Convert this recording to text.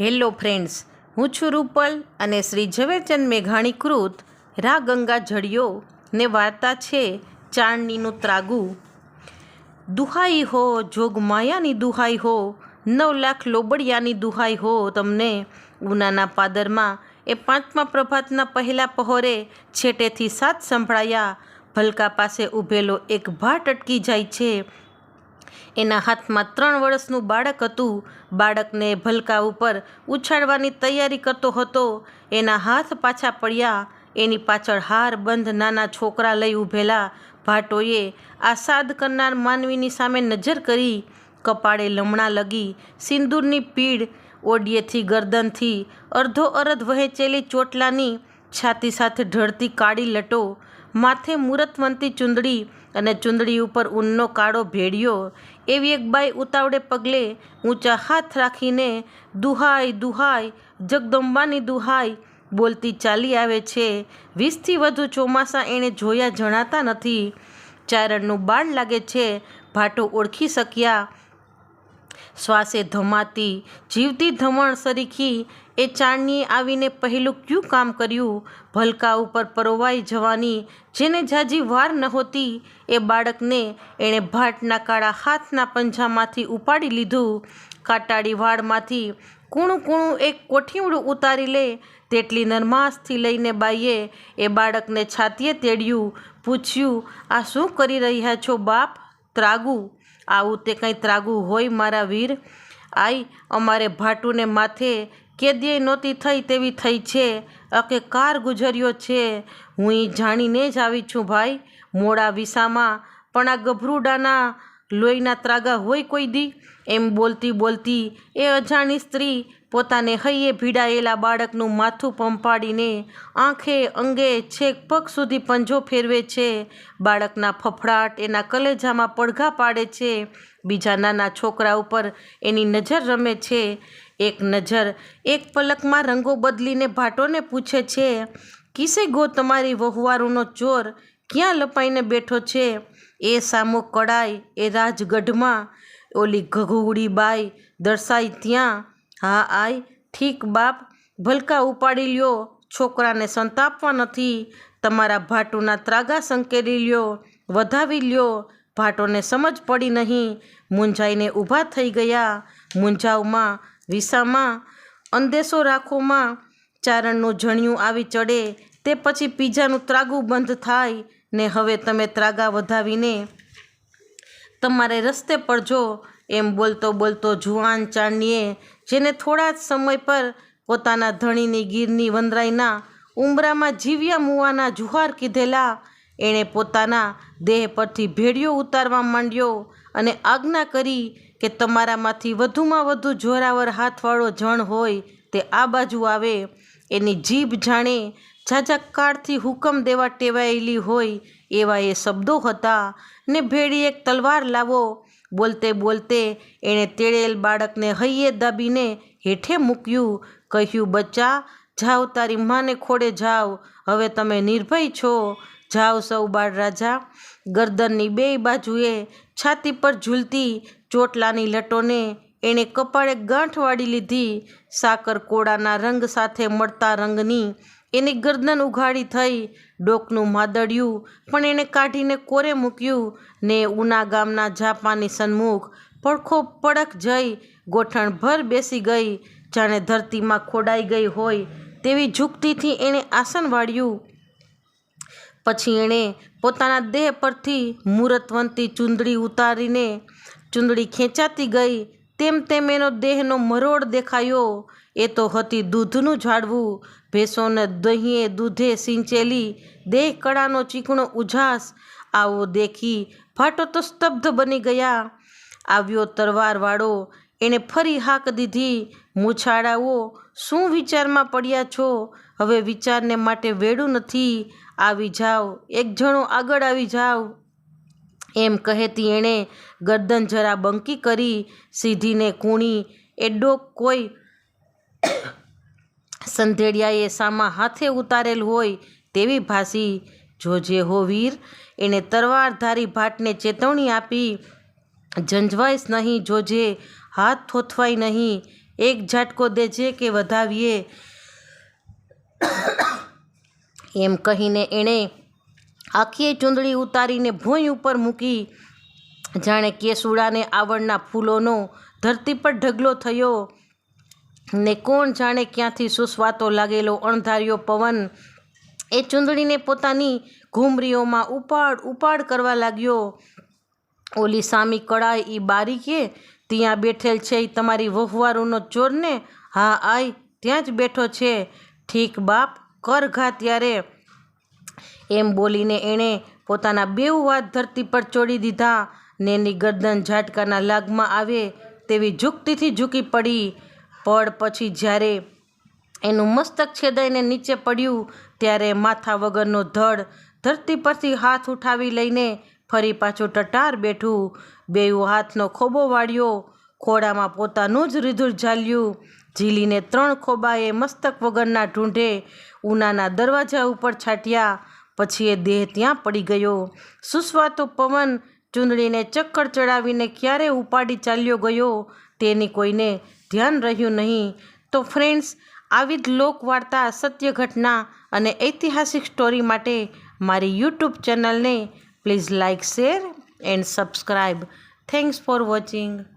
Hello friends, હું છું રૂપલ અને શ્રી ઝવેરચંદ મેઘાણી કૃત રા ગંગા જડિયો ને વાર્તા છે ચાણનીનું ત્રાગુ. દુહાઈ હો, જોગ માયાની દુહાઈ હો, નવ લાખ લોબડિયાની દુહાઈ હો તમને. ઉનાના પાદરમાં એ પાંચમા પ્રભાતના પહેલા પહોરે છેટેથી સાત સંભળાયા. ભલકા પાસે ઊભેલો એક ભાટ અટકી જાય છે. એના હાથમાં ત્રણ વર્ષનું બાળક હતું. બાળકને ભલકા ઉપર ઉછાળવાની તૈયારી કરતો હતો. એના હાથ પાછા પડ્યા. એની પાછળ હાર બંધ નાના છોકરા લઈ ઊભેલા ભાટોએ આ સાદ કરનાર માનવીની સામે નજર કરી. કપાળે લમણા લગી સિંદૂરની પીડ ઓડિયેથી ગરદનથી અર્ધો અરધ વહેંચેલી ચોટલાની છાતી સાથે ઢળતી કાળી લટો, માથે મૂરતવંતી ચૂંદડી અને ચૂંદડી ઉપર ઊનનો કાળો ભેડિયો એવી એક બાઈ ઉતાવળે પગલે ઊંચા હાથ રાખીને દુહાઈ દુહાઈ જગદંબાની દુહાઈ બોલતી ચાલી આવે છે. વીસથી વધુ ચોમાસા એણે જોયા જણાતા નથી. ચારણનું બાળ લાગે છે. ભાટો ઓળખી શક્યા. શ્વાસે ધમાતી, જીવતી ધમણ સરીખી, એ ચાણનીએ આવીને પહેલું ક્યું કામ કર્યું? ભલકા ઉપર પરોવાઈ જવાની, જેને જાજી વાર નહોતી એ બાળકને એણે ભાટના કાળા હાથના પંજામાંથી ઉપાડી લીધું. કાટાળી વાળમાંથી કૂણું કૂણું એક કોઠીવડું ઉતારી લે, તેટલી નરમાસથી લઈને બાઈએ એ બાળકને છાતીએ તેડ્યું, પૂછ્યું, આ શું કરી રહ્યા છો બાપ? ત્રાગું? આવું તે કંઈ ત્રાગું હોય મારા વીર? આઈ, અમારે ભાટુને માથે કેદીએ નહોતી થઈ તેવી થઈ છે. અકે કાર ગુજર્યો છે. હું એ જાણીને જ આવી છું ભાઈ. મોડા વિસામાં પણ આ ગભરુડાના લોહીના ત્રાગા હોય કોઈ દી? એમ બોલતી બોલતી એ અજાણી સ્ત્રી પોતાને હૈયે ભીડાયેલા બાળકનું માથું પંપાડીને આંખે અંગે છેક પગ સુધી પંજો ફેરવે છે. બાળકના ફફડાટ એના કલેજામાં પડઘા પાડે છે. બીજા નાના છોકરા ઉપર એની નજર રમે છે. એક નજર એક પલકમાં રંગો બદલીને ભાટોને પૂછે છે, કિસે ગો તમારી વહુવારોનો ચોર? ક્યાં લપાઈને બેઠો છે? એ સામો કડાય એ રાજગઢમાં. ઓલી ઘઘુડી બાઈ દર્શાઈ ત્યાં. હા, આય, ઠીક બાપ, ભલકા ઉપાડી લ્યો. છોકરાને સંતાપવા નથી. તમારા ભાટુના ત્રાગા સંકેલી લ્યો. વધાવી લ્યો. ભાટોને સમજ પડી નહીં. મૂંઝાઈને ઊભા થઈ ગયા. મૂંઝાવમાં વિસામાં, અંદેશો રાખોમાં. ચારણનું જણિયું આવી ચડે. તે પછી પીજાનું ત્રાગું બંધ થાય. ને હવે તમે ત્રાગા વધાવીને તમારે રસ્તે પડજો એમ બોલતો બોલતો જુવાન ચાંદનીએ, જેને થોડા જ સમય પર પોતાના ધણીની ગીરની વંદરાઈના ઉંબરામાં જીવ્યા મુવાના જુહાર કીધેલા, એણે પોતાના દેહ પરથી ભેડિયો ઉતારવા માંડ્યો અને આજ્ઞા કરી કે તમારામાંથી વધુમાં વધુ જોરાવર હાથવાળો જણ હોય તે આ બાજુ આવે, એની જીભ જાણે ઝાઝા કાળથી હુકમ દેવા ટેવાયેલી હોય એવા એ શબ્દો હતા ને ભેળી એક તલવાર લાવો, બોલતે બોલતે એણે તેડેલ બાળકને હૈયે દાબીને હેઠે મૂક્યું, કહ્યું, બચ્ચા, જાઓ તારી માને ખોડે જાઓ, હવે તમે નિર્ભય છો, જાઓ સૌ બાળ રાજા. ગરદનની બેય બાજુએ છાતી પર ઝૂલતી ચોટલાની લટોને એણે કપાળે ગાંઠ વાળી લીધી, સાકર કોળાના રંગ સાથે મળતા રંગની એની ગરદન ઉઘાડી થઈ, ડોકનું માદળ્યું પણ એણે કાઢીને કોરે મૂક્યું ને ઉના ગામના જાપાની સન્મુખ પડખો પડક જઈ ગોઠણભર બેસી ગઈ, જાણે ધરતીમાં ખોડાઈ ગઈ હોય તેવી ઝૂકતીથી એણે આસન વાળ્યું. પછી એણે પોતાના દેહ પરથી મૂરતવંતી ચૂંદડી ઉતારીને ચૂંદડી ખેંચાતી ગઈ તેમ તેમ એનો દેહનો મરોડ દેખાયો. એ તો હતી દૂધનું ઝાડવું. ભેંસોને દહીંએ દૂધે સિંચેલી. દેહ કળાનો ચીકણો ઉજાસ. આવો દેખી ભાટો તો સ્તબ્ધ બની ગયા. આવ્યો તરવારવાળો. એણે ફરી હાક દીધી. મૂછાળાઓ, શું વિચારમાં પડ્યા છો? હવે વિચારને માટે વેડું નથી. આવી જાઓ એક જણો આગળ આવી જાઓ એમ કહેતી એણે ગરદન જરા બંકી કરી, સીધીને કૂણી. એડો કોઈ સંધેડિયાએ સામા હાથે ઉતારેલ હોય તેવી ભાસી. જોજે હો વીર, એણે તરવારધારી ભાટને ચેતવણી આપી. ઝંઝવાઈશ નહીં જોજે હાથ થોથવાય નહીં, એક ઝાટકો દેજે કે વધાવીએ. એમ કહીને એણે આખી ચૂંદડી ઉતારીને ભોંય ઉપર મૂકી. જાણે કેસુડાને આવડના ફૂલોનો ધરતી પર ઢગલો થયો. ને કોણ જાણે ક્યાંથી સુસવાતો લાગેલો અણધાર્યો પવન. એ ચૂંદડીને પોતાની ઘૂમરીઓમાં ઉપાડ ઉપાડ કરવા લાગ્યો. ઓલી સામી કળાઈ એ બારી કે? ત્યાં બેઠેલ છે એ તમારી વહવારુનો ચોરને? હા, આય, ત્યાં જ બેઠો છે. ઠીક બાપ, કર ઘા ત્યારે. એમ બોલીને એણે પોતાના બેઉ હાથ ધરતી પર ચોડી દીધા ને એની ગરદન ઝાટકાના લાગમાં આવે તેવી ઝૂકતીથી ઝૂકી પડી. પડ પછી જ્યારે એનું મસ્તક છેદાઈને નીચે પડ્યું, ત્યારે માથા વગરનો ધડ ધરતી પરથી હાથ ઉઠાવી લઈને ફરી પાછું ટટાર બેઠું. બેઉ હાથનો ખોબો વાળ્યો ખોડામાં પોતાનું જ રીધુર ઝાલ્યું. ઝીલીને ત્રણ ખોબાએ મસ્તક વગરના ઢૂંઢે ઉનાના દરવાજા ઉપર છાંટ્યા. પછી એ દેહ ત્યાં પડી ગયો. સુસવાતો પવન ચૂંદડીને ચક્કર ચડાવીને ક્યારે ઉપાડી ચાલ્યો ગયો તેની કોઈને ધ્યાન રહ્યું નહીં. તો ફ્રેન્ડ્સ, આવી જ લોકવાર્તા, સત્ય ઘટના અને ઐતિહાસિક સ્ટોરી માટે મારી યુટ્યુબ ચેનલને please like share and subscribe thanks for watching.